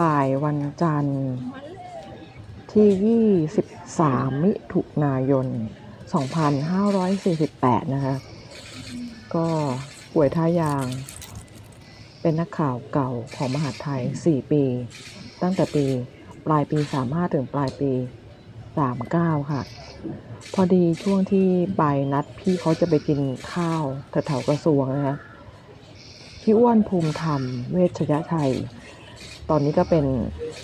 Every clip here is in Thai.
บ่ายวันจันทร์ ที่ 23 มิถุนายน 2548 นะคะ ก็ป่วยท่ายาง เป็นนักข่าวเก่าของมหาไทย 4 ปี ตั้งแต่ปีปลายปี 35 ถึงปลายปี 39 ค่ะ พอดีช่วงที่ไปนัดพี่เขาจะไปกินข้าวแถวๆกระทรวงนะคะพี่อ้วนภูมิธรรม เวชยชัย ตอนนี้ก็เป็น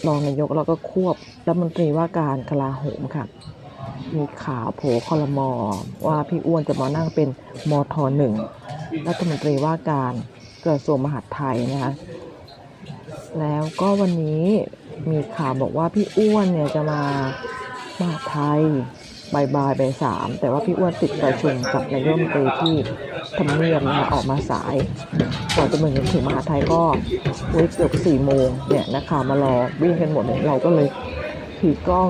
รองนายกแล้วก็ควบรัฐมนตรีว่าการกลาโหมค่ะ มีข่าวโผคอรมอว่าพี่อ้วนจะมานั่งเป็นมทหนึ่งรัฐมนตรีว่าการกระทรวงมหาดไทยนะคะแล้วก็วันนี้มีข่าวบอกว่าพี่อ้วนเนี่ยจะมามหาไทย บ่ายบ่ายบ่ายสามแต่ว่าพี่อ้วนติดประชุมกับนายกรัฐมนตรีที่ทำเนียบนะคะออกมาสายก่อนจะมาถึงมหาไทยก็เว้ยกือบสี่โมงเนี่ยนักข่าวมารอวิ่งกันหมดเลยเราก็เลยถือกล้อง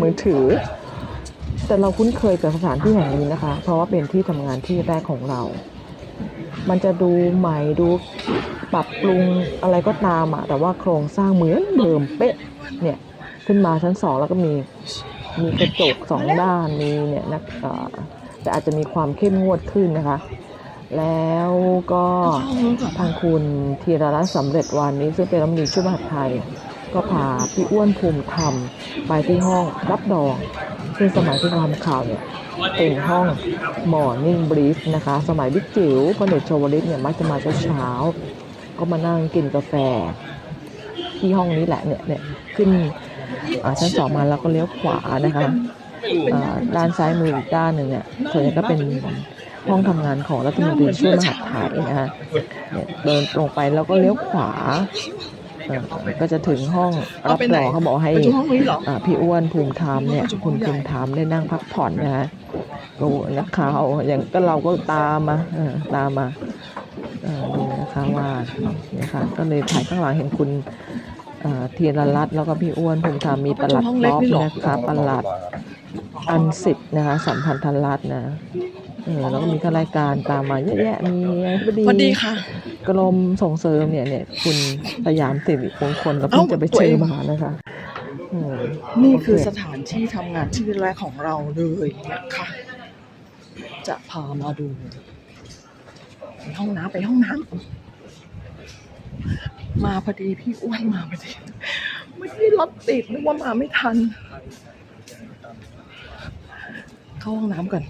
มือถือ แต่เราคุ้นเคยกับสถานที่แห่งนี้นะคะ เพราะว่าเป็นที่ทำงานที่แรกของเรา มันจะดูใหม่ดูปรับปรุงอะไรก็ตามอะแต่ว่าโครงสร้างเหมือนเดิมเป๊ะเนี่ยขึ้นมาชั้นสองแล้วก็มี มีกระจกสองด้านมีเนี่ยนะแต่อาจจะมีความเข้มงวดขึ้นนะคะ แล้วก็ทางคุณธีรรัตน์สำเร็จวันนี้ซึ่งเป็นรัฐมนตรีช่วยมหาดไทย ก็พาพี่อ้วนภูมิธรรมไปที่ห้องรับรองซึ่งสมัยที่เราทำข่าวเนี่ยเป็นห้อง Morning Brief นะคะ สมัยบิ๊กจิ๋วพลเอกชวลิตเนี่ยมักจะมาเช้า ก็มานั่งกินกาแฟ ที่ห้องนี้แหละเนี่ยเนี่ยขึ้น ชั้นสองมาแล้วก็เลี้ยวขวานะคะอ่าด้านซ้ายมืออีกด้านหนึ่งเนี่ยส่วนใหญ่ก็เป็นห้องทำงานของรัฐมนตรีช่วยมหาดไทยนะคะเนี่ยเดินตรงไปแล้วก็เลี้ยวขวาเอ่อก็จะถึงห้องรับรองเขาบอกให้ไปดูห้องนี้เหรออ่าพี่อ้วนภูมิธรรมเนี่ยคุณภูมิธรรมได้นั่งพักผ่อนนะฮะโอ้นักข่าวอย่างก็เราก็ตามมาเออตามมาเออดูนะคะว่าเนี่ยค่ะก็เลยถ่ายข้างหลังเห็นคุณ เอ่อเทียรรัตน์แล้วก็พี่อ้วนภูมิธรรมมีประหลัดห้องเล็ล็กอกนี่เหรอนะคะประหลัดอันสิทธิ์นะคะสัมพันธรัตน์นะเออแล้วก็มีข้ารายการตามมาเยอะแยะมีอธิบดีสวัสดีค่ะ กรมส่งเสริมเนี่ยเนี่ยคุณสยามสิริมงคลเราเพิ่งเอ้าจะไปตัวเจเอองมานะคะอืมนี่คือโเสถานที่ทำงานที่แรกของเราเลยนะคะจะพามาดูไปห้องน้ำไปห้องน้ำ มาพอดีพี่อ้วนมาพอดีเมื่อกี้รถติดนึกว่ามาไม่ทัน เข้าห้องน้ำก่อน